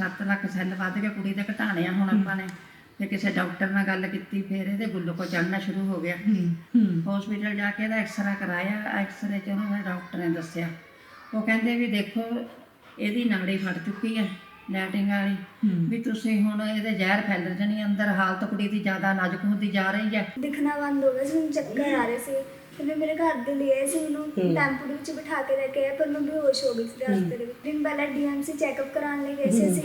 7 lakh cell ਵੱਧ ਕੇ ਕੁੜੀ ਦੇ ਘਟਾਣੇ ਆ ਹੁਣ ਆਪਾਂ ਨੇ। ਤੇ ਕਿਸੇ ਡਾਕਟਰ ਨਾਲ ਗੱਲ ਕੀਤੀ ਫਿਰ ਇਹਦੇ ਗੁੱਲੂਕੋ ਚੜਨਾ ਸ਼ੁਰੂ ਹੋ ਗਿਆ। ਹਸਪੀਟਲ ਜਾ ਕੇ ਇਹਦਾ ਐਕਸਰਾ ਕਰਾਇਆ। ਐਕਸਰੇ ਚ ਉਹਨੂੰ ਡਾਕਟਰ ਨੇ ਦੱਸਿਆ। ਉਹ ਕਹਿੰਦੇ ਵੀ ਦੇਖੋ ਇਹਦੀ ਨਾੜੀ ਫਟ ਚੁੱਕੀ ਹੈ ਲੈਟਿੰਗ ਵਾਲੀ। ਵੀ ਤੁਸੀਂ ਹੁਣ ਇਹਦੇ ਜ਼ਹਿਰ ਫੈਲ ਜਣੀ ਅੰਦਰ। ਹਾਲਤ ਕੁੜੀ ਦੀ ਜ਼ਿਆਦਾ ਨਾਜ਼ੁਕ ਹੁੰਦੀ ਜਾ ਰਹੀ ਹੈ। ਦਿਖਣਾ ਬੰਦ ਹੋ ਗਿਆ ਸੀ ਚੱਕਰ ਆ ਰਹੇ ਸੀ। ਫਿਰ ਮੈਂ ਮੇਰੇ ਘਰ ਦੇ ਲਈ ਆਏ ਸੀ ਮੈਨੂੰ ਟੈਂਪੂ ਦੇ ਵਿੱਚ ਬਿਠਾ ਕੇ ਲੈ ਕੇ ਆਏ ਪਰ ਮੈਂ ਬੇਹੋਸ਼ ਹੋ ਗਈ ਸੀ ਰਸਤੇ ਦੇ ਵਿੱਚ। ਦਿਨ ਪਹਿਲਾਂ ਡੀਐਮਸੀ ਚੈੱਕਅਪ ਕਰਾਉਣ ਲਈ ਗਏ ਸੀ ਅਸੀਂ।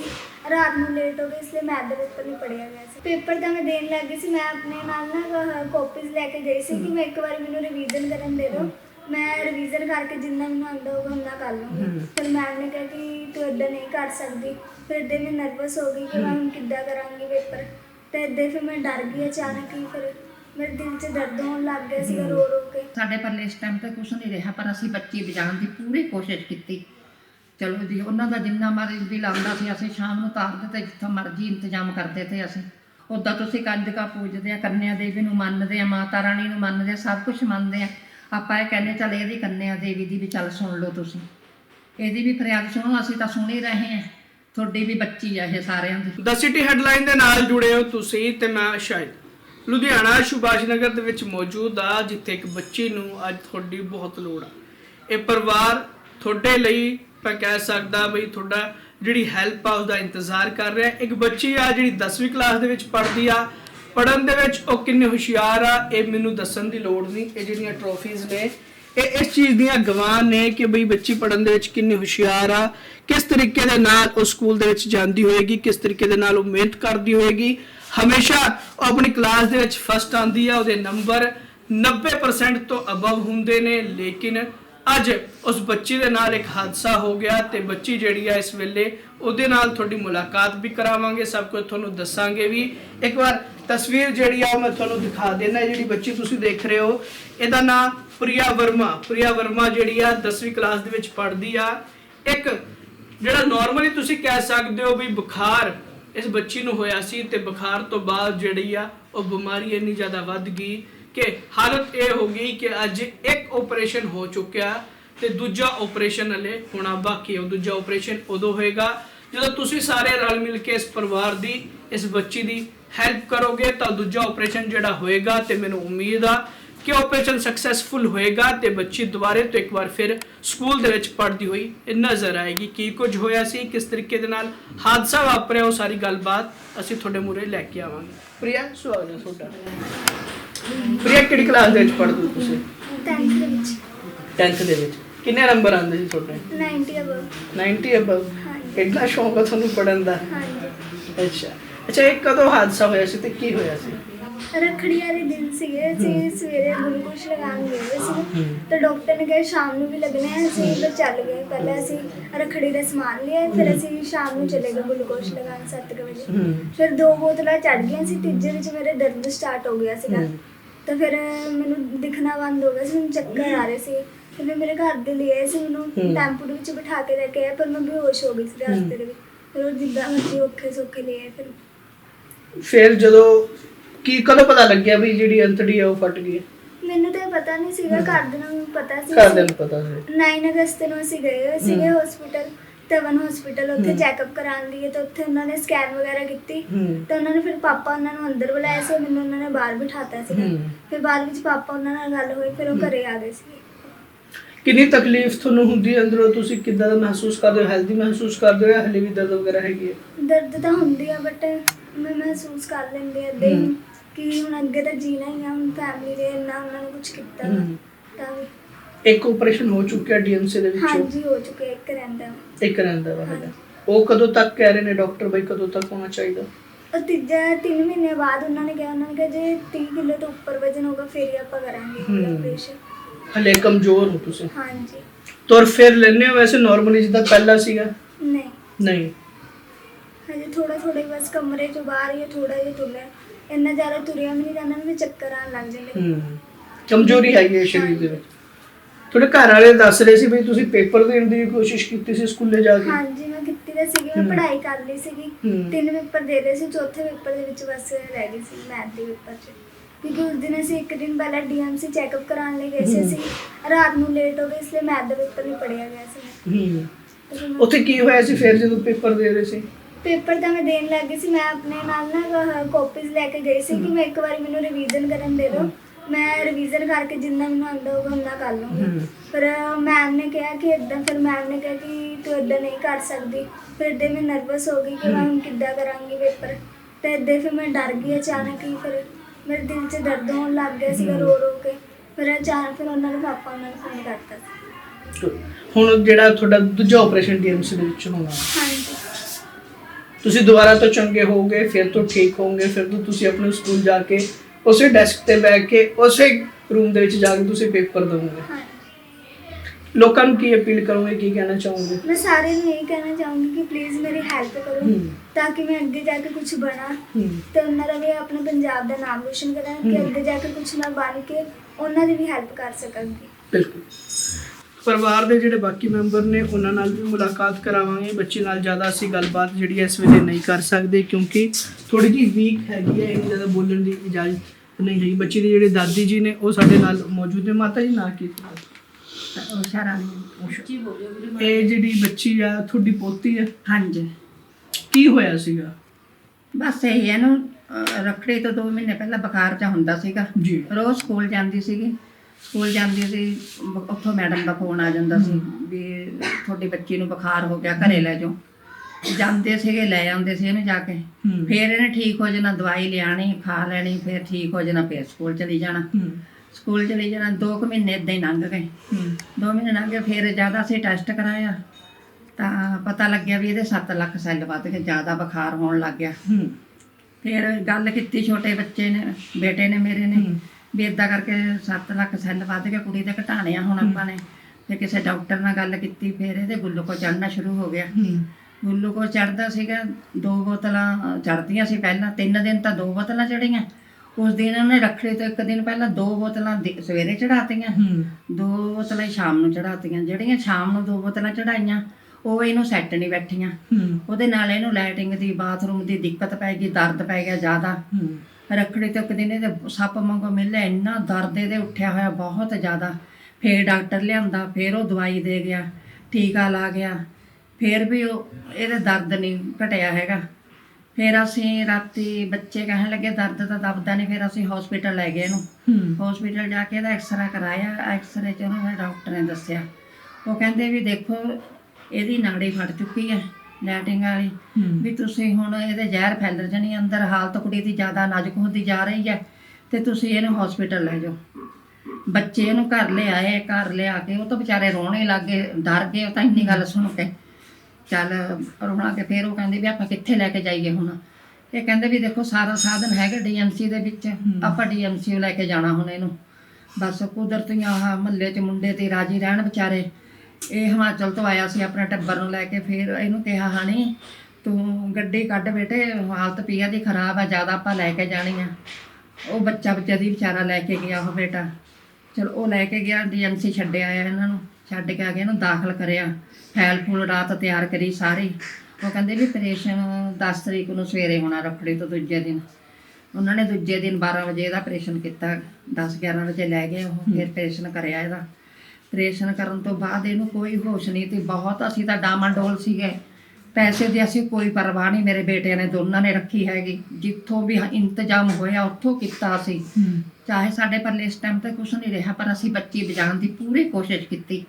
ਰਾਤ ਨੂੰ ਲੇਟ ਹੋ ਗਏ ਇਸ ਲਈ ਮੈਥ ਦੇ ਪੇਪਰ ਨਹੀਂ ਪੜਿਆ ਗਿਆ ਸੀ। ਪੇਪਰ ਤਾਂ ਮੈਂ ਦੇਣ ਲੱਗ ਗਈ ਸੀ ਮੈਂ ਆਪਣੇ ਨਾਲ ਨਾ ਕਾਪੀਜ਼ ਲੈ ਕੇ ਗਈ ਸੀ ਕਿ ਮੈਂ ਇੱਕ ਵਾਰੀ ਮੈਨੂੰ ਰਿਵੀਜ਼ਨ ਕਰਨ ਦੇ ਦਿਓ। ਮੈਂ ਰਿਵੀਜ਼ਨ ਕਰਕੇ ਜਿੰਨਾ ਮੈਨੂੰ ਆਉਂਦਾ ਹੋਊਗਾ ਉਨਾ ਕਰ ਲੂੰਗੀ ਫਿਰ ਮੈਮ ਨੇ ਕਿਹਾ ਕਿ ਤੂੰ ਇਦਾਂ ਨਹੀਂ ਕਰ ਸਕਦੀ। ਫਿਰ ਇਦਾਂ ਮੈਂ ਨਰਵਸ ਹੋ ਗਈ ਕਿ ਮੈਂ ਹੁਣ ਕਿੱਦਾਂ ਕਰਾਂਗੀ ਪੇਪਰ। ਤੇ ਇਦਾਂ ਫਿਰ ਮੈਂ ਡਰ ਗਈ ਅਚਾਨਕ ਹੀ ਫਿਰ ਮੇਰੇ ਦਿਲ 'ਚ ਦਰਦ ਹੋਣ ਲੱਗ ਗਿਆ ਸੀਗਾ ਰੋ ਰੋ ਕੇ। ਸਾਡੇ ਪੱਲੇ ਇਸ ਟਾਈਮ ਤੇ ਕੁਝ ਨਹੀਂ ਰਿਹਾ ਪਰ ਅਸੀਂ ਬੱਚੀ ਬਚਾਉਣ ਦੀ ਪੂਰੀ ਕੋਸ਼ਿਸ਼ ਕੀਤੀ। ਚਲੋ ਜੀ ਉਹਨਾਂ ਦਾ ਜਿੰਨਾ ਮਰਜ਼ੀ ਵੀ ਲਾਉਂਦਾ ਸੀ ਅਸੀਂ ਸ਼ਾਮ ਨੂੰ ਤਾਰ ਦਿੱਤੇ ਜਿੱਥੋਂ ਮਰਜ਼ੀ ਇੰਤਜ਼ਾਮ ਕਰਦੇ ਤੇ ਅਸੀਂ। ਉਦਾਂ ਤੁਸੀਂ ਕੰਜਕਾ ਪੂਜਦੇ ਆ ਕੰਨਿਆ ਦੇਵੀ ਨੂੰ ਮੰਨਦੇ ਆ ਮਾਤਾ ਰਾਣੀ ਨੂੰ ਮੰਨਦੇ ਆ ਸਭ ਕੁਝ ਮੰਨਦੇ ਆ ਆਪਾਂ ਇਹ ਕਹਿੰਦੇ ਚੱਲ ਇਹਦੀ ਕੰਨਿਆ ਦੇਵੀ ਦੀ ਵੀ ਚੱਲ ਸੁਣ ਲਓ ਤੁਸੀਂ। ਇਹਦੀ ਵੀ ਫਰਿਆਦ ਸੁਣੋ ਅਸੀਂ ਤਾਂ ਸੁਣ ਹੀ ਰਹੇ ਆ ਤੁਹਾਡੀ ਵੀ ਬੱਚੀ ਆ ਇਹ ਸਾਰਿਆਂ ਦੀ। ਦ ਸਿਟੀ ਹੈਡਲਾਈਨ ਦੇ ਨਾਲ ਜੁੜੇ ਹੋ ਤੁਸੀਂ ਤੇ ਮੈਂ ਸ਼ਾਇਦ ਲੁਧਿਆਣਾ ਸੁਭਾਸ਼ ਨਗਰ ਦੇ ਵਿੱਚ ਮੌਜੂਦ ਆ, ਜਿੱਥੇ ਇੱਕ ਬੱਚੀ ਨੂੰ ਅੱਜ ਤੁਹਾਡੀ ਬਹੁਤ ਲੋੜ ਆ। ਇਹ ਪਰਿਵਾਰ ਤੁਹਾਡੇ ਲਈ ਮੈਂ ਕਹਿ ਸਕਦਾ ਬਈ ਤੁਹਾਡਾ ਜਿਹੜੀ ਹੈਲਪ ਆ, ਉਹਦਾ ਇੰਤਜ਼ਾਰ ਕਰ ਰਿਹਾ। ਇੱਕ ਬੱਚੀ ਆ ਜਿਹੜੀ 10ਵੀਂ ਕਲਾਸ ਦੇ ਵਿੱਚ ਪੜ੍ਹਦੀ ਆ। ਪੜਨ ਦੇ ਵਿੱਚ ਉਹ ਕਿੰਨੇ ਹੁਸ਼ਿਆਰ ਆ, ਇਹ ਮੈਨੂੰ ਦੱਸਣ ਦੀ ਲੋੜ ਨਹੀਂ। ਇਹ ਜਿਹੜੀਆਂ ਟਰੋਫੀਜ਼ ਨੇ, ਇਹ ਇਸ ਚੀਜ਼ ਦੀਆਂ ਗਵਾਹ ਨੇ ਕਿ ਬਈ ਬੱਚੀ ਪੜਨ ਦੇ ਵਿੱਚ ਕਿੰਨੀ ਹੁਸ਼ਿਆਰ ਆ। ਕਿਸ ਤਰੀਕੇ ਦੇ ਨਾਲ ਉਹ ਸਕੂਲ ਦੇ ਵਿੱਚ ਜਾਂਦੀ ਹੋਏਗੀ, ਕਿਸ ਤਰੀਕੇ ਦੇ ਨਾਲ ਉਹ ਮਿਹਨਤ ਕਰਦੀ ਹੋਏਗੀ। ਹਮੇਸ਼ਾ ਉਹ ਆਪਣੀ ਕਲਾਸ ਦੇ ਵਿੱਚ ਫਸਟ ਆਂਦੀ ਆ, ਉਹਦੇ ਨੰਬਰ 90% ਤੋਂ ਅਬਵ ਹੁੰਦੇ ਨੇ, ਲੇਕਿਨ ਅੱਜ ਉਸ ਬੱਚੀ ਦੇ ਨਾਲ ਇੱਕ ਹਾਦਸਾ ਹੋ ਗਿਆ ਤੇ ਬੱਚੀ ਜਿਹੜੀ ਆ ਇਸ ਵੇਲੇ ਉਹਦੇ ਨਾਲ ਤੁਹਾਡੀ ਮੁਲਾਕਾਤ ਵੀ ਕਰਾਵਾਂਗੇ, ਸਭ ਕੁਝ ਤੁਹਾਨੂੰ ਦੱਸਾਂਗੇ ਵੀ। ਇੱਕ ਵਾਰ ਤਸਵੀਰ ਜਿਹੜੀ ਆ ਉਹ ਮੈਂ ਤੁਹਾਨੂੰ ਦਿਖਾ ਦੇਣਾ ਜਿਹੜੀ ਬੱਚੀ ਤੁਸੀਂ ਦੇਖ ਰਹੇ ਹੋ, ਇਹਦਾ ਨਾਮ ਪ੍ਰਿਆ ਵਰਮਾ। ਪ੍ਰਿਆ ਵਰਮਾ ਜਿਹੜੀ ਆ 10ਵੀਂ ਕਲਾਸ ਦੇ ਵਿੱਚ ਪੜ੍ਹਦੀ ਆ। ਇੱਕ ਜਿਹੜਾ ਨਾਰਮਲੀ ਤੁਸੀਂ ਕਹਿ ਸਕਦੇ ਹੋ ਵੀ ਬੁਖਾਰ ਇਸ ਬੱਚੀ ਨੂੰ ਹੋਇਆ ਸੀ ਤੇ ਬੁਖਾਰ ਤੋਂ ਬਾਅਦ ਜਿਹੜੀ ਆ ਉਹ ਬਿਮਾਰੀ ਇੰਨੀ ਜ਼ਿਆਦਾ ਵੱਧ ਗਈ ਕਿ ਹਾਲਤ ਇਹ ਹੋ ਗਈ ਕਿ ਅੱਜ ਇੱਕ ਆਪਰੇਸ਼ਨ ਹੋ ਚੁੱਕਿਆ ਤੇ ਦੂਜਾ ਆਪਰੇਸ਼ਨ ਹਲੇ ਹੋਣਾ ਬਾਕੀ ਹੈ ਦੂਜਾ ਆਪਰੇਸ਼ਨ ਉਦੋਂ ਹੋਏਗਾ ਜਦੋਂ ਤੁਸੀਂ ਸਾਰੇ ਰਲ ਮਿਲ ਕੇ ਇਸ ਪਰਿਵਾਰ ਦੀ, ਇਸ ਬੱਚੀ ਦੀ ਹੈਲਪ ਕਰੋਗੇ ਤਾਂ ਦੂਜਾ ਆਪਰੇਸ਼ਨ ਜਿਹੜਾ ਹੋਏਗਾ ਤੇ ਮੈਨੂੰ ਉਮੀਦ ਆ ਕਿ ਆਪਰੇਸ਼ਨ ਸਕਸੈਸਫੁਲ ਹੋਏਗਾ ਤੇ ਬੱਚੀ ਦੁਬਾਰੇ ਤੋਂ ਇੱਕ ਵਾਰ ਫਿਰ ਸਕੂਲ ਦੇ ਵਿੱਚ ਪੜ੍ਹਦੀ ਹੋਈ ਇਹ ਨਜ਼ਰ ਆਏਗੀ ਕੀ ਕੁਝ ਹੋਇਆ ਸੀ ਕਿਸ ਤਰੀਕੇ ਦੇ ਨਾਲ ਹਾਦਸਾ ਵਾਪਰਿਆ ਉਹ ਸਾਰੀ ਗੱਲਬਾਤ ਅਸੀਂ ਤੁਹਾਡੇ ਮੂਹਰੇ ਲੈ ਕੇ ਆਵਾਂਗੇ। ਪ੍ਰਿਆ ਸਵਾਗਤ ਹੈ ਤੁਹਾਡਾ। ਪ੍ਰਿਆ ਕਿਹੜੀ ਕਲਾਸ ਦੇ ਵਿੱਚ ਪੜ੍ਹਦੇ ਹੋ ਤੁਸੀਂ? 10th ਦੇ ਵਿੱਚ। 10th ਦੇ ਵਿੱਚ। ਕਿੰਨੇ ਨੰਬਰ ਆਉਂਦੇ ਸੀ ਤੁਹਾਡੇ? 90 ਅਬਵ 90 ਅਬਵ ਇੰਨਾ ਸ਼ੌਂਕ ਆ ਤੁਹਾਨੂੰ ਪੜਨ ਦਾ? ਹਾਂਜੀ। ਅੱਛਾ। ਅੱਛਾ ਇਹ ਕਦੋਂ ਹਾਦਸਾ ਹੋਇਆ ਸੀ ਤੇ ਕੀ ਹੋਇਆ ਸੀ? ਰੱਖੜੀ ਵਾਲੇ ਦਿਨ ਸੀਗੇ ਅਸੀਂ ਸਵੇਰੇ ਗਲੂਕੋਸ਼ ਲਗਾਉਣ ਗਏ ਹੋਏ ਸੀ ਤੇ ਡਾਕਟਰ ਨੇ ਕਿਹਾ ਸ਼ਾਮ ਨੂੰ ਵੀ ਲੱਗਣਾ ਹੈ ਅਸੀਂ ਫਿਰ ਚੱਲ ਗਏ। ਪਹਿਲਾਂ ਅਸੀਂ ਰੱਖੜੀ ਦਾ ਸਮਾਨ ਲਿਆ ਫਿਰ ਅਸੀਂ ਸ਼ਾਮ ਨੂੰ ਚਲੇ ਗਏ ਗਲੂਕੋਸ਼ ਲਗਾਉਣ 7 ਵਜੇ। ਫਿਰ ਦੋ ਬੋਤਲਾਂ ਚੜ ਗਈਆਂ ਸੀ ਤੀਜੇ ਵਿੱਚ ਮੇਰੇ ਦਰਦ ਸਟਾਰਟ ਹੋ ਗਿਆ ਸੀਗਾ। ਤਾਂ ਫਿਰ ਮੈਨੂੰ ਦਿਖਣਾ ਬੰਦ ਹੋ ਗਿਆ ਸੀ ਮੈਨੂੰ ਚੱਕਰ ਆ ਰਹੇ ਸੀ। ਫਿਰ ਮੈਂ ਮੇਰੇ ਘਰ ਦੇ ਲਈ ਆਏ ਸੀ ਮੈਨੂੰ ਟੈਂਪੂ ਦੇ ਵਿੱਚ ਬਿਠਾ ਕੇ ਲੈ ਕੇ ਆਏ ਪਰ ਮੈਂ ਬੇਹੋਸ਼ ਹੋ ਗਈ ਸੀ ਰਸਤੇ ਦੇ ਵਿੱਚ। ਫਿਰ ਉਹ ਜਿੱਦਾਂ ਮਰਜ਼ੀ ਔਖੇ ਸੌਖੇ ਲੈ ਆਏ ਫਿਰ। ਫਿਰ ਜਦੋਂ ਕੀ ਕਦੋਂ ਪਤਾ ਲੱਗਿਆ ਵੀ ਜਿਹੜੀ ਅੰਤੜੀ ਆ ਉਹ ਫਟ ਗਈ? ਹੈ? ਮੈਨੂੰ ਤਾਂ ਇਹ ਪਤਾ ਨਹੀਂ ਸੀਗਾ ਘਰਦਿਆਂ ਨੂੰ ਪਤਾ ਸੀ। ਘਰਦਿਆਂ ਨੂੰ ਪਤਾ ਸੀ। 9 ਅਗਸਤ ਨੂੰ ਅਸੀਂ ਗਏ ਹੋਏ ਸੀਗੇ ਹਸਪੀਟਲ ਤਵਨ ਹਸਪੀਟਲ ਉੱਥੇ ਚੈੱਕਅਪ ਕਰਾਉਣ ਲਈ ਤੇ ਉੱਥੇ ਉਹਨਾਂ ਨੇ ਸਕੈਨ ਵਗੈਰਾ ਕੀਤੀ। ਹੂੰ ਤੇ ਉਹਨਾਂ ਨੇ ਫਿਰ ਪਾਪਾ ਉਹਨਾਂ ਨੂੰ ਅੰਦਰ ਬੁਲਾਇਆ ਸੀ ਮੈਨੂੰ ਉਹਨਾਂ ਨੇ ਬਾਹਰ ਬਿਠਾਤਾ ਸੀਗਾ। ਫਿਰ ਬਾਅਦ ਵਿੱਚ ਪਾਪਾ ਉਹਨਾਂ ਨਾਲ ਗੱਲ ਹੋਈ ਫਿਰ ਉਹ ਘਰੇ ਆ ਗਏ ਸੀ ਕਿੰਨੀ ਤਕਲੀਫ ਤੁਹਾਨੂੰ ਹੁੰਦੀ ਹੈ ਅੰਦਰੋਂ? ਤੁਸੀਂ ਕਿੱਦਾਂ ਦਾ ਮਹਿਸੂਸ ਕਰਦੇ ਹੋ? ਹੈਲਦੀ ਮਹਿਸੂਸ ਕਰਦੇ ਹੋ ਜਾਂ ਹਲੇ ਵੀ ਦਰਦ ਵਗੈਰਾ ਹੈਗੀ ਹੈ? ਦਰਦ ਤਾਂ ਹੁੰਦੀ ਆ ਬਟ ਮੈਂ ਮਹਿਸੂਸ ਕਰ ਲੈਂਦੀ ਆ ਹੀ ਕਿ ਹੁਣ ਅੱਗੇ ਤਾਂ ਜੀਣਾ ਹੀ ਆ ਹੁਣ ਫੈਮਿਲੀ ਦੇ ਇੰਨਾ ਉਹਨਾਂ ਨੇ ਕੁਝ ਕੀਤਾ ਵਾ। ਹੂੰ। ਤਾਂ ਵੀ ਇੱਕ ਆਪਰੇਸ਼ਨ ਹੋ ਚੁੱਕਿਆ ਡੀਐਮਸੀ ਦੇ ਵਿੱਚੋਂ? ਹਾਂਜੀ ਹੋ ਚੁੱਕਿਆ ਇੱਕ ਰਹਿੰਦਾ। ਵਾ। ਇੱਕ ਰਹਿੰਦਾ ਵਾ ਹੈਗਾ ਉਹ ਕਦੋਂ ਤੱਕ ਕਹਿ ਰਹੇ ਨੇ ਡਾਕਟਰ ਬਈ ਕਦੋਂ ਤੱਕ ਹੋਣਾ ਚਾਹੀਦਾ? ਉਹ ਤੀਜਾ 3 ਮਹੀਨੇ ਬਾਅਦ ਉਹਨਾਂ ਨੇ ਕਿਹਾ ਉਹਨਾਂ ਨੇ ਕਿਹਾ ਜੇ 30 ਕਿਲੋ ਤੋਂ ਉੱਪਰ ਵਜਨ ਹੋਗਾ ਫਿਰ ਹੀ ਆਪਾਂ ਕਰਾਂਗੇ ਹੂੰ। ਆਪਰੇਸ਼ਨ ਹਲੇ ਕਮਜ਼ੋਰ ਹੋ ਤੁਸੀਂ। ਹਾਂਜੀ। ਤੁਰ ਫਿਰ ਲੈਣੇ ਹੋ ਵੈਸੇ ਨਾਰਮਲੀ ਜਿੱਦਾਂ ਪਹਿਲਾਂ ਸੀਗਾ? ਨਹੀਂ। ਨਹੀਂ। ਹਜੇ ਥੋੜਾ ਥੋੜਾ ਹੀ ਬਸ ਕਮਰੇ ਚੋਂ ਬਾਹਰ ਹੀ ਥੋੜਾ ਜਿਹਾ ਤੁਰਿਆ। ਇੰਨਾ ਜ਼ਿਆਦਾ ਤੁਰਿਆ ਵੀ ਨਹੀਂ ਜਾਂਦਾ ਮੈਨੂੰ ਚੱਕਰ ਆਉਣ ਲੱਗ ਜਾਂਦੇ। ਹੂੰ ਕਮਜ਼ੋਰੀ ਹੈਗੀ ਹੈ ਸਰੀਰ ਦੇ ਵਿੱਚ। ਤੁਹਾਡੇ ਘਰ ਵਾਲੇ ਦੱਸ ਰਹੇ ਸੀ ਵੀ ਤੁਸੀਂ ਪੇਪਰ ਦੇਣ ਦੀ ਕੋਸ਼ਿਸ਼ ਕੀਤੀ ਸੀ ਸਕੂਲੇ ਜਾ ਕੇ? ਹਾਂਜੀ ਮੈਂ ਕੀਤੀ ਤਾਂ ਸੀਗੀ ਮੈਂ ਹੂੰ। ਪੜ੍ਹਾਈ ਕਰ ਲਈ ਸੀਗੀ। ਹੂੰ। ਤਿੰਨ ਪੇਪਰ ਦੇ ਰਹੇ ਸੀ ਚੌਥੇ ਪੇਪਰ ਦੇ ਵਿੱਚ ਬਸ ਰਹਿ ਗਈ ਸੀ ਮੈਥ ਦੇ ਪੇਪਰ 'ਚ। ਕਿਉਂਕਿ ਉਸ ਦਿਨ ਅਸੀਂ ਇੱਕ ਦਿਨ ਪਹਿਲਾਂ ਡੀਐਮਸੀ ਚੈੱਕਅਪ ਕਰਾਉਣ ਲਈ ਗਏ ਸੀ ਹੂੰ। ਅਸੀਂ। ਰਾਤ ਨੂੰ ਲੇਟ ਹੋ ਗਏ ਇਸ ਲਈ ਮੈਥ ਦਾ ਪੇਪਰ ਨਹੀਂ ਪੜਿਆ ਗਿਆ ਸੀ। ਹੂੰ। ਤੇ ਫਿਰ ਮੈਂ- ਉੱਥੇ ਕੀ ਹੋਇਆ ਸੀ ਫਿਰ ਜਦੋਂ ਪੇਪਰ ਦੇ ਰਹੇ ਸੀ? ਪੇਪਰ ਤਾਂ ਮੈਂ ਦੇਣ ਲੱਗ ਗਈ ਸੀ ਮੈਂ ਆਪਣੇ ਨਾਲ ਨਾ ਕਾਪੀਜ਼ ਲੈ ਕੇ ਗਈ ਸੀ ਕਿ ਮੈਂ ਇੱਕ ਵਾਰੀ ਮੈਨੂੰ ਰਿਵੀਜ਼ਨ ਕਰਨ ਦੇ ਦਿਓ। ਮੈਂ ਰਿਵੀਜ਼ਨ ਕਰਕੇ ਜਿੰਨਾ ਮੈਨੂੰ ਆਉਂਦਾ ਹੋਊਗਾ ਉਨਾ ਕਰ ਲੂੰਗੀ ਪਰ ਮੈਮ ਨੇ ਕਿਹਾ ਕਿ ਇਦਾਂ ਫਿਰ ਮੈਮ ਨੇ ਕਿਹਾ ਕਿ ਤੂੰ ਇਦਾਂ ਨਹੀਂ ਕਰ ਸਕਦੀ। ਫਿਰ ਇਦਾਂ ਮੈਂ ਨਰਵਸ ਹੋ ਗਈ ਕਿ ਮੈਂ ਹੁਣ ਕਿੱਦਾਂ ਕਰਾਂਗੀ ਪੇਪਰ। ਤੇ ਇਦਾਂ ਫਿਰ ਮੈਂ ਡਰ ਗਈ ਅਚਾਨਕ ਹੀ ਫਿਰ ਮੇਰੇ ਦਿਲ 'ਚ ਦਰਦ ਹੋਣ ਲੱਗ ਗਿਆ ਸੀਗਾ ਰੋ ਰੋ ਕੇ। ਫਿਰ ਅਚਾਨਕ ਫਿਰ ਉਹਨਾਂ ਨੇ ਪਾਪਾ ਉਹਨਾਂ ਨੂੰ ਫੋਨ ਕਰਤਾ ਹੁਣ ਜਿਹੜਾ ਤੁਹਾਡਾ ਦੂਜਾ ਆਪਰੇਸ਼ਨ ਡੀਐਮਸੀ ਦੇ ਵਿੱਚ ਹੋਣਾ। ਹਾਂਜੀ। ਤੁਸੀਂ ਦੁਬਾਰਾ ਤੋਂ ਚੰਗੇ ਹੋਗੇ ਫਿਰ ਤੋਂ ਠੀਕ ਹੋਗੇ ਫਿਰ ਤੋਂ ਤੁਸੀਂ ਆਪਣੇ ਸਕੂਲ ਜਾ ਕੇ ਉਸੇ ਡੈਸਕ ਤੇ ਬੈਠ ਕੇ ਉਸੇ ਰੂਮ ਦੇ ਵਿੱਚ ਜਾ ਕੇ ਤੁਸੀਂ ਪੇਪਰ ਦੋਗੇ ਹਾਂ ਲੋਕਾਂ ਨੂੰ ਕੀ ਅਪੀਲ ਕਰੋਗੇ ਕੀ ਕਹਿਣਾ ਚਾਹੋਗੇ ਮੈਂ ਸਾਰਿਆਂ ਨੂੰ ਇਹ ਕਹਿਣਾ ਚਾਹੂੰਗੀ ਕਿ ਪਲੀਜ਼ ਮੇਰੀ ਹੈਲਪ ਕਰੋ ਹੂੰ। ਤਾਂ ਕਿ ਮੈਂ ਅੱਗੇ ਜਾ ਕੇ ਕੁਝ ਬਣਾ ਹੂੰ ਤੇ ਉਹਨਾਂ ਦਾ ਵੀ ਆਪਣੇ ਪੰਜਾਬ ਦਾ ਨਾਮ ਰੋਸ਼ਨ ਕਰਾਂ ਕਿ ਹੂੰ। ਅੱਗੇ ਜਾ ਕੇ ਕੁਝ ਨਾ ਬਣ ਕੇ ਉਹਨਾਂ ਦੀ ਵੀ ਹੈਲਪ ਕਰ ਸਕਾਂਗੀ ਬਿਲਕੁਲ ਪਰਿਵਾਰ ਦੇ ਜਿਹੜੇ ਬਾਕੀ ਮੈਂਬਰ ਨੇ ਉਹਨਾਂ ਨਾਲ ਵੀ ਮੁਲਾਕਾਤ ਕਰਾਵਾਂਗੇ। ਬੱਚੀ ਨਾਲ ਜ਼ਿਆਦਾ ਅਸੀਂ ਗੱਲਬਾਤ ਜਿਹੜੀ ਹੈ ਇਸ ਵੇਲੇ ਨਹੀਂ ਕਰ ਸਕਦੇ ਕਿਉਂਕਿ ਥੋੜੀ ਜਿਹੀ ਵੀਕ ਹੈਗੀ ਹੈ ਇੰਨੀ ਜ਼ਿਆਦਾ ਬੋਲਣ ਦੀ ਇਜਾਜ਼ਤ ਨਹੀਂ ਹੈਗੀ। ਬੱਚੀ ਦੇ ਜਿਹੜੇ ਦਾਦੀ ਜੀ ਨੇ ਉਹ ਸਾਡੇ ਨਾਲ ਮੌਜੂਦ ਨੇ। ਮਾਤਾ ਜੀ ਨਾ ਕੀ ਇਹ ਜਿਹੜੀ ਬੱਚੀ ਆ ਤੁਹਾਡੀ ਪੋਤੀ ਹੈ ਹਾਂਜੀ। ਕੀ ਹੋਇਆ ਸੀਗਾ? ਬਸ ਇਹ ਇਹਨੂੰ ਰੱਖੜੀ ਤੋਂ 2 ਮਹੀਨੇ ਪਹਿਲਾਂ ਬੁਖਾਰ ਜਾ ਹੁੰਦਾ ਸੀਗਾ। ਜੀ। ਰੋਜ਼ ਸਕੂਲ ਜਾਂਦੀ ਸੀਗੀ। ਸਕੂਲ ਜਾਂਦੀ ਸੀ ਉੱਥੋਂ ਮੈਡਮ ਦਾ ਫੋਨ ਆ ਜਾਂਦਾ ਸੀ ਵੀ ਤੁਹਾਡੀ ਬੱਚੀ ਨੂੰ ਬੁਖਾਰ ਹੋ ਗਿਆ ਘਰੇ ਲੈ ਜਾਓ। ਜਾਂਦੇ ਸੀਗੇ ਲੈ ਆਉਂਦੇ ਸੀ ਇਹਨੂੰ ਜਾ ਕੇ। ਫਿਰ ਇਹਨੇ ਠੀਕ ਹੋ ਜਾਣਾ ਦਵਾਈ ਲਿਆਣੀ ਖਾ ਲੈਣੀ ਫਿਰ ਠੀਕ ਹੋ ਜਾਣਾ ਫਿਰ ਸਕੂਲ ਚਲੀ ਜਾਣਾ। ਸਕੂਲ ਚਲੀ ਜਾਣਾ 2 ਮਹੀਨੇ ਇਦਾਂ ਹੀ ਲੰਘ ਗਏ। ਹੂੰ। 2 ਮਹੀਨੇ ਲੰਘ ਗਏ ਫਿਰ ਜ਼ਿਆਦਾ ਅਸੀਂ ਟੈਸਟ ਕਰਾਇਆ। ਤਾਂ ਪਤਾ ਲੱਗਿਆ ਵੀ ਇਹਦੇ 7 ਲੱਖ ਸੈੱਲ ਵੱਧ ਕੇ ਜ਼ਿਆਦਾ ਬੁਖਾਰ ਹੋਣ ਲੱਗ ਗਿਆ। ਫਿਰ ਗੱਲ ਕੀਤੀ ਛੋਟੇ ਬੱਚੇ ਨੇ ਬੇਟੇ ਨੇ ਮੇਰੇ ਨੇ। ਵੀ ਏਦਾਂ ਕਰਕੇ 7 ਲੱਖ ਸੈੱਲ ਵੱਧ ਕੇ ਕੁੜੀ ਦੇ ਘਟਾਣੇ ਆ ਹੁਣ ਆਪਾਂ ਨੇ। ਫਿਰ ਕਿਸੇ ਡਾਕਟਰ ਨਾਲ ਗੱਲ ਕੀਤੀ ਫਿਰ ਇਹਦੇ ਗੁੱਲੂਕੋ ਚੜਨਾ ਸ਼ੁਰੂ ਹੋ ਗਿਆ। ਹੂੰ। ਗੁੱਲੂਕੋ ਚੜਦਾ ਸੀਗਾ ਦੋ ਬੋਤਲਾਂ ਚੜਦੀਆਂ ਸੀ ਪਹਿਲਾਂ ਤਿੰਨ ਦਿਨ ਤਾਂ ਦੋ ਬੋਤਲਾਂ ਚੜੀਆਂ ਉਸ ਦਿਨ ਉਹਨੇ ਰੱਖੜੀ ਤੋਂ ਇੱਕ ਦਿਨ ਪਹਿਲਾਂ ਦੋ ਬੋਤਲਾਂ ਸਵੇਰੇ ਚੜਾਤੀਆਂ ਦੋ ਬੋਤਲਾਂ ਸ਼ਾਮ ਨੂੰ ਚੜਾਤੀਆਂ ਜਿਹੜੀਆਂ ਸ਼ਾਮ ਨੂੰ ਦੋ ਬੋਤਲਾਂ ਚੜਾਈਆਂ ਉਹ ਇਹਨੂੰ ਸੈੱਟ ਨਹੀਂ ਬੈਠੀਆਂ। ਉਹਦੇ ਨਾਲ ਇਹਨੂੰ ਲੈਟਿੰਗ ਦੀ ਬਾਥਰੂਮ ਦੀ ਦਿੱਕਤ ਪੈ ਗਈ ਦਰਦ ਪੈ ਗਿਆ ਜ਼ਿਆਦਾ। ਰੱਖੜੀ ਤੋਂ ਇੱਕ ਦਿਨ ਇਹਦੇ ਸੱਪ ਵਾਂਗੂ ਮਿਲਿਆ ਇੰਨਾ ਦਰਦ ਇਹਦੇ ਉੱਠਿਆ ਹੋਇਆ ਬਹੁਤ ਜ਼ਿਆਦਾ। ਫੇਰ ਡਾਕਟਰ ਲਿਆਂਦਾ ਫੇਰ ਉਹ ਦਵਾਈ ਦੇ ਗਿਆ ਟੀਕਾ ਲਾ ਗਿਆ। ਫੇਰ ਵੀ ਉਹ ਇਹਦੇ ਦਰਦ ਨਹੀਂ ਘਟਿਆ ਹੈਗਾ। ਫੇਰ ਅਸੀਂ ਰਾਤੀ ਬੱਚੇ ਕਹਿਣ ਲੱਗੇ ਦਰਦ ਤਾਂ ਦਬਦਾ ਨਹੀਂ ਫਿਰ ਅਸੀਂ ਹਸਪੀਟਲ ਲੈ ਗਏ ਇਹਨੂੰ। ਹਸਪੀਟਲ ਜਾ ਕੇ ਇਹਦਾ ਐਕਸਰਾ ਕਰਾਇਆ ਐਕਸਰੇ ਚ ਉਹਨਾਂ ਡਾਕਟਰ ਨੇ ਦੱਸਿਆ। ਉਹ ਕਹਿੰਦੇ ਵੀ ਦੇਖੋ ਇਹਦੀ ਨਾੜੀ ਫਟ ਚੁੱਕੀ ਹੈ। ਲੈਟਿੰਗ ਵਾਲੀ। ਵੀ ਤੁਸੀਂ ਹੁਣ ਇਹਦੇ ਜ਼ਹਿਰ ਫੈਲ ਜਣੀ ਅੰਦਰ ਹਾਲਤ ਕੁੜੀ ਦੀ ਜ਼ਿਆਦਾ ਨਾਜ਼ੁਕ ਹੁੰਦੀ ਜਾ ਰਹੀ ਹੈ ਤੇ ਤੁਸੀਂ ਇਹਨੂੰ ਹਸਪੀਟਲ ਲੈ ਜਾਓ। ਬੱਚੇ ਇਹਨੂੰ ਘਰ ਲੈ ਆਏ ਘਰ ਲਿਆ ਕੇ ਉਹ ਤਾਂ ਵਿਚਾਰੇ ਰੋਣੇ ਲੱਗੇ ਡਰ ਗਏ ਉਹ ਤਾਂ ਇੰਨੀ ਗੱਲ ਸੁਣ ਕੇ। ਚੱਲ ਰੋਣਾ ਕੇ ਫਿਰ ਉਹ ਕਹਿੰਦੇ ਵੀ ਆਪਾਂ ਕਿੱਥੇ ਲੈ ਕੇ ਜਾਈਏ ਹੁਣ। ਇਹ ਕਹਿੰਦੇ ਵੀ ਦੇਖੋ ਸਾਰਾ ਸਾਧਨ ਹੈਗਾ ਡੀਐਮਸੀ ਦੇ ਵਿੱਚ ਆਪਾਂ ਡੀਐਮਸੀ ਲੈ ਕੇ ਜਾਣਾ ਹੁਣ ਇਹਨੂੰ। ਬਸ ਕੁਦਰਤੀਆਂ ਆਹ ਮਹੱਲੇ 'ਚ ਮੁੰਡੇ ਤੇ ਰਾਜੀ ਰਹਿਣ ਵਿਚਾਰੇ। ਇਹ ਹਿਮਾਚਲ ਤੋਂ ਆਇਆ ਸੀ ਆਪਣੇ ਟੱਬਰ ਨੂੰ ਲੈ ਕੇ, ਫਿਰ ਇਹਨੂੰ ਕਿਹਾ, ਹਾਣੀ, ਤੂੰ ਗੱਡੀ ਕੱਢ ਬੇਟੇ, ਹਾਲਤ ਪੀਆ ਦੀ ਖਰਾਬ ਆ, ਜ਼ਿਆਦਾ ਆਪਾਂ ਲੈ ਕੇ ਜਾਣੀ ਆ ਉਹ ਬੱਚਾ ਬੱਚਾ ਦੀ ਵਿਚਾਰਾ ਲੈ ਕੇ ਗਿਆ ਉਹ ਬੇਟਾ। ਚਲੋ, ਉਹ ਲੈ ਕੇ ਗਿਆ, ਡੀਐਮਸੀ ਛੱਡਿਆ ਆਇਆ ਇਹਨਾਂ ਨੂੰ, ਛੱਡ ਕੇ ਆ ਗਿਆ ਇਹਨੂੰ ਦਾਖਲ ਕਰਿਆ। ਫੈਲ ਫੂਲ ਰਾਤ ਤਿਆਰ ਕਰੀ ਸਾਰੀ। ਉਹ ਕਹਿੰਦੇ ਵੀ ਆਪਰੇਸ਼ਨ 10 ਤਰੀਕ ਨੂੰ ਸਵੇਰੇ ਹੋਣਾ ਰੱਖੜੀ ਤੋਂ ਦੂਜੇ ਦਿਨ। ਉਹਨਾਂ ਨੇ ਦੂਜੇ ਦਿਨ 12 ਵਜੇ ਇਹਦਾ ਆਪਰੇਸ਼ਨ ਕੀਤਾ 10 11 ਵਜੇ ਲੈ ਗਏ ਉਹ, ਫਿਰ ਆਪਰੇਸ਼ਨ ਕਰਿਆ ਇਹਦਾ। ਆਪਰੇਸ਼ਨ ਕਰਨ ਤੋਂ ਬਾਅਦ ਇਹਨੂੰ ਕੋਈ ਹੋਸ਼ ਨਹੀਂ ਤੇ ਬਹੁਤ ਅਸੀਂ ਤਾਂ ਡਾਮਾਡੋਲ ਸੀਗੇ। ਪੈਸੇ ਦੀ ਅਸੀਂ ਕੋਈ ਪਰਵਾਹ ਨਹੀਂ ਮੇਰੇ ਬੇਟਿਆਂ ਨੇ ਦੋਨਾਂ ਨੇ ਰੱਖੀ ਹੈਗੀ। ਜਿੱਥੋਂ ਵੀ ਇੰਤਜ਼ਾਮ ਹੋਇਆ ਉੱਥੋਂ ਕੀਤਾ ਸੀ ਹੂੰ। ਚਾਹੇ ਸਾਡੇ ਪੱਲੇ ਇਸ ਟਾਈਮ ਤੇ ਕੁਝ ਨਹੀਂ ਰਿਹਾ ਪਰ ਅਸੀਂ ਬੱਚੀ ਬਚਾਉਣ ਦੀ ਪੂਰੀ ਕੋਸ਼ਿਸ਼ ਕੀਤੀ।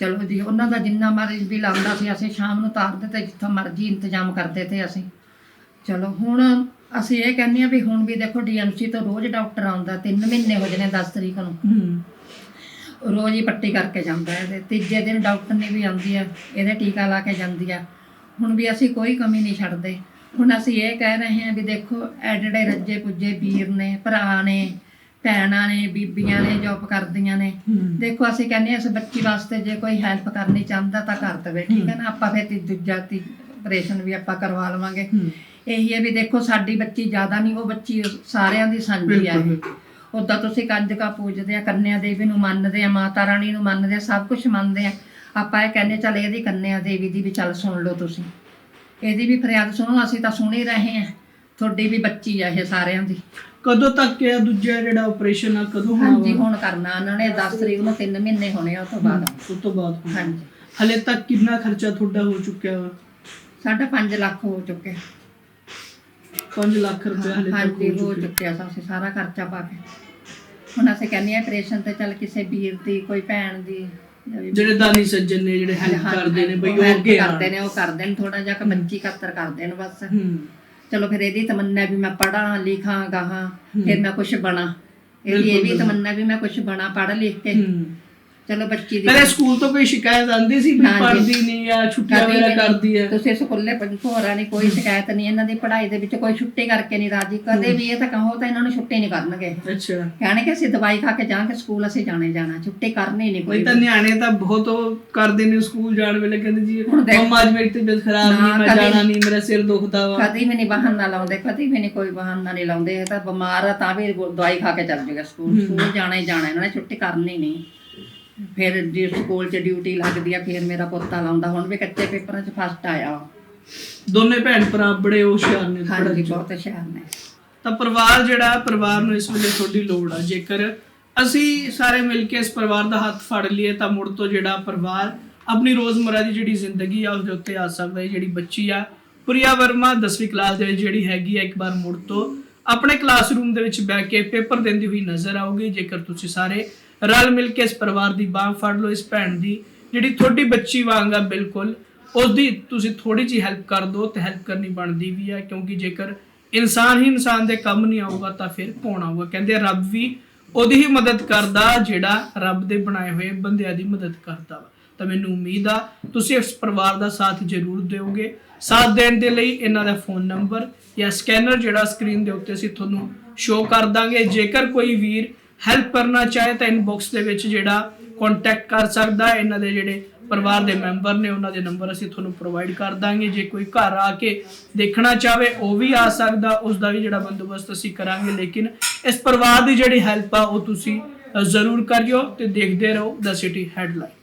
ਚਲੋ ਜੀ ਉਹਨਾਂ ਦਾ ਜਿੰਨਾ ਮਰਜ਼ੀ ਵੀ ਲਾਉਂਦਾ ਸੀ ਅਸੀਂ ਸ਼ਾਮ ਨੂੰ ਤਾਰ ਦਿੱਤੇ ਜਿੱਥੋਂ ਮਰਜ਼ੀ ਇੰਤਜ਼ਾਮ ਕਰਦੇ ਤੇ ਅਸੀਂ। ਚਲੋ ਹੁਣ ਅਸੀਂ ਇਹ ਕਹਿੰਦੇ ਆ ਵੀ ਹੁਣ ਵੀ ਦੇਖੋ ਡੀਐਮਸੀ ਤੋਂ ਰੋਜ਼ ਡਾਕਟਰ ਆਉਂਦਾ 3 ਮਹੀਨੇ ਹੋ ਜਣੇ 10 ਤਰੀਕ ਨੂੰ। ਰੋਜ਼ ਹੀ ਪੱਟੀ ਕਰਕੇ ਜਾਂਦਾ ਹੈ ਤੇ ਤੀਜੇ ਦਿਨ ਡਾਕਟਰ ਨੇ ਵੀ ਆਉਂਦੀ ਆ ਇਹਦੇ ਟੀਕਾ ਲਾ ਕੇ ਜਾਂਦੀ ਆ ਹੁਣ ਵੀ ਅਸੀਂ ਕੋਈ ਕਮੀ ਨਹੀਂ ਛੱਡਦੇ। ਹੁਣ ਅਸੀਂ ਇਹ ਕਹਿ ਰਹੇ ਹਾਂ ਵੀ ਦੇਖੋ ਐਡੜੇ ਰੱਜੇ ਪੁੱਜੇ ਵੀਰ ਨੇ ਭਰਾ ਨੇ ਭੈਣਾਂ ਨੇ ਬੀਬੀਆਂ ਨੇ ਜੌਬ ਕਰਦੀਆਂ ਨੇ ਹੂੰ। ਦੇਖੋ ਅਸੀਂ ਕਹਿੰਦੇ ਹਾਂ ਇਸ ਬੱਚੀ ਵਾਸਤੇ ਜੇ ਕੋਈ ਹੈਲਪ ਕਰਨੀ ਚਾਹੁੰਦਾ ਤਾਂ ਕਰ ਦੇਵੇ ਠੀਕ ਹੈ ਨਾ? ਆਪਾਂ ਫਿਰ ਤੀ ਦੂਜਾ ਤੀ ਆਪਰੇਸ਼ਨ ਵੀ ਆਪਾਂ ਕਰਵਾ ਲਵਾਂਗੇ। ਹੂੰ। ਇਹੀ ਹੈ ਵੀ ਦੇਖੋ ਸਾਡੀ ਬੱਚੀ ਜ਼ਿਆਦਾ ਨਹੀਂ ਉਹ ਬੱਚੀ ਸਾਰਿਆਂ ਦੀ ਸਾਂਝੀ ਆ ਉਦਾਂ ਤੁਸੀਂ ਕੰਜਕਾ ਪੂਜਦੇ ਆ ਕੰਨਿਆ ਦੇਵੀ ਨੂੰ ਮੰਨਦੇ ਆ ਮਾਤਾ ਰਾਣੀ ਨੂੰ ਮੰਨਦੇ ਆ ਸਭ ਕੁਝ ਮੰਨਦੇ ਆ। ਆਪਾਂ ਇਹ ਕਹਿੰਦੇ ਚੱਲ ਇਹਦੀ ਕੰਨਿਆ ਦੇਵੀ ਦੀ ਵੀ ਚੱਲ ਸੁਣ ਲਓ ਤੁਸੀਂ। ਇਹਦੀ ਵੀ ਫਰਿਆਦ ਸੁਣੋ ਅਸੀਂ ਤਾਂ ਸੁਣ ਹੀ ਰਹੇ ਆ ਤੁਹਾਡੀ ਵੀ ਬੱਚੀ ਆ ਇਹ ਸਾਰਿਆਂ ਦੀ। ਕਦੋਂ ਤੱਕ ਇਹ ਦੂਜਾ ਜਿਹੜਾ ਆਪਰੇਸ਼ਨ ਆ ਕਦੋਂ ਹੋਣਾ ਹਾਂਜੀ? ਹੁਣ ਕਰਨਾ ਉਹਨਾਂ ਨੇ 10 ਤਰੀਕ ਨੂੰ 3 ਮਹੀਨੇ ਹੋਣੇ ਆ ਉਸ ਤੋਂ ਬਾਅਦ। ਉਸ ਤੋਂ ਬਾਅਦ ਹੋਣਾ। ਹਾਂਜੀ। ਹਲੇ ਤੱਕ ਕਿੰਨਾ ਖਰਚਾ ਤੁਹਾਡਾ ਹੋ ਚੁੱਕਿਆ ਵਾ? ਸਾਡਾ 5 ਲੱਖ ਹੋ ਚੁੱਕਿਆ। 5 ਲੱਖ ਰੁਪਏ ਹਲੇ ਤੱਕ ਹਾਂਜੀ ਹੋ ਹੋ ਚੁੱਕੇ। ਚੁੱਕਿਆ ਸਾ ਅਸੀਂ ਸਾਰਾ ਖਰਚਾ ਪਾ ਕੇ। ਹੁਣ ਅਸੀਂ ਕਹਿੰਦੇ ਆ ਆਪਰੇਸ਼ਨ ਤੇ ਚੱਲ ਕਿਸੇ ਵੀਰ ਦੀ ਕੋਈ ਭੈਣ ਦੀ ਜਿਹੜੇ ਦਾਨੀ ਸੱਜਣ ਨੇ ਜਿਹੜੇ ਹੈਲਪ ਕਰਦੇ ਨੇ ਬਈ ਉਹ ਅੱਗੇ ਕਰਦੇ ਨੇ ਉਹ ਕਰਦੇ ਨੇ ਥੋੜਾ ਜਿਹਾ ਕਮੰਚੀ ਖਾਤਰ ਕਰਦੇ ਨੇ ਬਸ। ਚਲੋ ਫਿਰ ਇਹਦੀ ਤਮੰਨਾ ਵੀ ਮੈਂ ਪੜਾਂ ਲਿਖਾਂ ਗਾਹਾਂ ਫਿਰ ਮੈਂ ਕੁਝ ਬਣਾ। ਇਹਦੀ ਇਹ ਵੀ ਤਮੰਨਾ ਵੀ ਮੈਂ ਕੁਝ ਬਣਾ ਪੜ ਲਿਖ ਕੇ। ਚਲੋ ਬੱਚੀ ਦੀ ਪਹਿਲੇ ਸਕੂਲ ਤੋਂ ਕੋਈ ਸ਼ਿਕਾਇਤ ਆਂਦੀ ਸੀ ਵੀ। ਪੜ੍ਹਦੀ ਨਹੀਂ ਜਾਂ ਛੁੱਟੀਆਂ ਵਗੈਰਾ। ਕਰਦੀ ਹੈ? ਤੁਸੀਂ ਸਕੂਲੇ ਪੰਖੋਰਾ ਨਹੀਂ ਕੋਈ ਸ਼ਿਕਾਇਤ ਨਹੀਂ ਇਹਨਾਂ ਦੀ ਪੜ੍ਹਾਈ ਦੇ ਵਿੱਚ ਕੋਈ ਛੁੱਟੀ ਕਰਕੇ ਨਹੀਂ ਰਾਜੀ। ਕਦੇ ਵੀ ਇਹ ਤਾਂ ਕਹੋ ਤਾਂ ਇਹਨਾਂ ਨੂੰ ਛੁੱਟੀ ਨਹੀਂ ਕਰਨਗੇ। ਅੱਛਾ। ਕਹਿਣਗੇ ਅਸੀਂ ਦਵਾਈ ਖਾ ਕੇ ਜਾਾਂਗੇ ਸਕੂਲ ਅਸੀਂ ਜਾਣੇ ਜਾਣਾ ਛੁੱਟੀ ਕਰਨੀ ਨਹੀਂ ਕੋਈ ਤਾਂ ਨਿਆਣੇ ਤਾਂ ਬਹੁਤ ਕਰਦੇ ਨੇ ਸਕੂਲ ਜਾਣ ਵੇਲੇ ਕਹਿੰਦੇ ਜੀ ਮੰਮਾ ਅੱਜ ਮੇਰੀ ਤਬੀਅਤ ਖਰਾਬ ਨਹੀਂ ਮੈਂ ਜਾਣਾ ਨਹੀਂ ਮੇਰਾ ਸਿਰ ਦੁਖਦਾ ਵਾ। ਕਦੀ ਵੀ ਨਹੀਂ ਬਹਾਨਾ ਲਾਉਂਦੇ ਕਦੀ ਵੀ ਨਹੀਂ ਕੋਈ ਬਹਾਨਾ ਨਹੀਂ ਲਾਉਂਦੇ ਇਹ ਤਾਂ ਬਿਮਾਰ ਆ ਤਾਂ ਵੀ ਦਵਾਈ ਖਾ ਕੇ ਚੱਲ ਜੂਗਾ ਸਕੂਲ। ਸਕੂਲ ਜਾਣਾ ਹੀ ਜਾਣਾ ਇਹਨਾਂ ਨੇ ਛੁੱਟੀ ਕਰਨੀ ਨਹੀਂ ਫਿਰ ਜੇ ਸਕੂਲ 'ਚ ਡਿਊਟੀ ਲੱਗਦੀ ਆ ਫਿਰ ਮੇਰਾ ਪੋਤਾ ਲਾਉਂਦਾ। ਹੁਣ ਵੀ ਕੱਚੇ ਪੇਪਰਾਂ 'ਚ ਫਸਟ ਆਇਆ। ਦੋਨੇ ਭੈਣ ਭਰਾ ਬੜੇ ਹੁਸ਼ਿਆਰ ਨੇ ਹਾਂਜੀ ਪੜ੍ਹਨ 'ਚ। ਬਹੁਤ ਹੁਸ਼ਿਆਰ ਨੇ। ਤਾਂ ਪਰਿਵਾਰ ਜਿਹੜਾ ਪਰਿਵਾਰ ਨੂੰ ਇਸ ਵੇਲੇ ਤੁਹਾਡੀ ਲੋੜ ਆ। ਜੇਕਰ ਅਸੀਂ ਸਾਰੇ ਮਿਲ ਕੇ ਇਸ ਪਰਿਵਾਰ ਦਾ ਹੱਥ ਫੜ ਲਈਏ ਤਾਂ ਮੁੜ ਤੋਂ ਜਿਹੜਾ ਪਰਿਵਾਰ ਆਪਣੀ ਰੋਜ਼ਮਰਰਾ ਦੀ ਜਿਹੜੀ ਜ਼ਿੰਦਗੀ ਆ ਉਸ ਦੇ ਉੱਤੇ ਆ ਸਕਦਾ ਹੈ। ਜਿਹੜੀ ਬੱਚੀ ਆ ਪ੍ਰਿਆ ਵਰਮਾ 10ਵੀਂ ਕਲਾਸ ਦੇ ਵਿੱਚ ਜਿਹੜੀ ਹੈਗੀ ਆ ਇੱਕ ਵਾਰ ਮੁੜ ਤੋਂ ਆਪਣੇ ਕਲਾਸਰੂਮ ਦੇ ਵਿੱਚ ਬੈ ਕੇ ਪੇਪਰ ਦਿੰਦੀ ਹੋਈ ਨਜ਼ਰ ਆਊਗੀ। ਜੇਕਰ ਤੁਸੀਂ ਸਾਰੇ ਰਲ ਮਿਲ ਕੇ ਇਸ ਪਰਿਵਾਰ ਦੀ ਬਾਹ ਫੜ ਲਓ, ਇਸ ਭੈਣ ਦੀ, ਜਿਹੜੀ ਤੁਹਾਡੀ ਬੱਚੀ ਵਾਂਗ ਆ, ਬਿਲਕੁਲ। ਉਹਦੀ ਤੁਸੀਂ ਥੋੜੀ ਜਿਹੀ ਹੈਲਪ ਕਰ ਦਿਓ, ਤੇ ਹੈਲਪ ਕਰਨੀ ਬਣਦੀ ਵੀ ਆ, ਕਿਉਂਕਿ ਜੇਕਰ ਇਨਸਾਨ ਹੀ ਇਨਸਾਨ ਦੇ ਕੰਮ ਨਹੀਂ ਆਊਗਾ, ਤਾਂ ਫਿਰ ਕੌਣ ਆਊਗਾ? ਕਹਿੰਦੇ ਰੱਬ ਵੀ ਉਹਦੀ ਹੀ ਮਦਦ ਕਰਦਾ, ਜਿਹੜਾ ਰੱਬ ਦੇ ਬਣਾਏ ਹੋਏ ਬੰਦਿਆਂ ਦੀ ਮਦਦ ਕਰਦਾ ਵਾ। ਤਾਂ ਮੈਨੂੰ ਉਮੀਦ ਆ, ਤੁਸੀਂ ਇਸ ਪਰਿਵਾਰ ਦਾ ਸਾਥ ਜ਼ਰੂਰ ਦਿਓਗੇ। ਸਾਥ ਦੇਣ ਦੇ ਲਈ ਇਹਨਾਂ ਦਾ ਫੋਨ ਨੰਬਰ ਜਾਂ ਸਕੈਨਰ ਜਿਹੜਾ ਸਕਰੀਨ ਦੇ ਉੱਤੇ ਅਸੀਂ ਤੁਹਾਨੂੰ ਸ਼ੋਅ ਕਰ ਦਾਂਗੇ। ਜੇਕਰ ਕੋਈ ਵੀਰ ਹੈਲਪ ਕਰਨਾ ਚਾਹੇ ਤਾਂ ਇਨਬਾਕਸ ਦੇ ਵਿੱਚ ਜਿਹੜਾ ਕੰਟੈਕਟ ਕਰ ਸਕਦਾ ਹੈ। ਇਹਨਾਂ ਦੇ ਜਿਹੜੇ ਪਰਿਵਾਰ ਦੇ ਮੈਂਬਰ ਨੇ, ਉਹਨਾਂ ਦੇ ਨੰਬਰ ਅਸੀਂ ਤੁਹਾਨੂੰ ਪ੍ਰੋਵਾਈਡ ਕਰ ਦਾਂਗੇ। ਜੇ ਕੋਈ ਘਰ ਆ ਕੇ ਦੇਖਣਾ ਚਾਹਵੇ ਉਹ ਵੀ ਆ ਸਕਦਾ। ਉਸ ਦਾ ਵੀ ਜਿਹੜਾ ਬੰਦੋਬਸਤ ਅਸੀਂ ਕਰਾਂਗੇ। ਲੇਕਿਨ ਇਸ ਪਰਿਵਾਰ ਦੀ ਜਿਹੜੀ ਹੈਲਪ ਆ, ਉਹ ਤੁਸੀਂ ਜ਼ਰੂਰ ਕਰਿਓ ਤੇ ਦੇਖਦੇ ਰਹੋ ਦ ਸਿਟੀ ਹੈਡਲਾਈਨ।